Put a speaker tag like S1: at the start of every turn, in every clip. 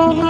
S1: Mm-hmm.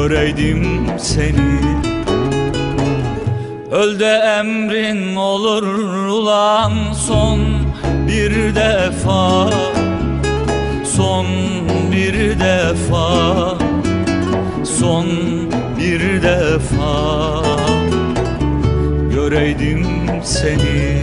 S1: Göreydim seni. Öl de emrin olur ulan son bir defa. Son bir defa. Son bir defa. Göreydim seni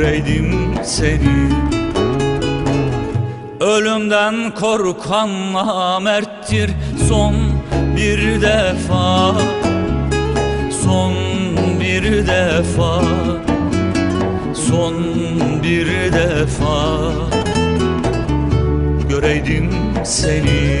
S1: göreydim seni. Ölümden korkan namerttir son bir defa. Son bir defa. Son bir defa. Göreydim seni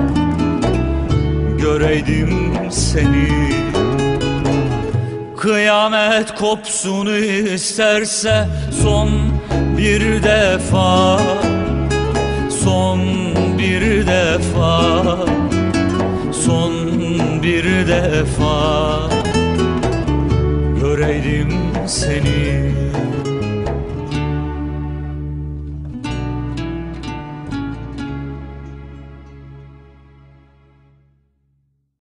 S1: göreydim seni. Kıyamet kopsun isterse son bir defa Son bir defa Son bir defa. Göreydim seni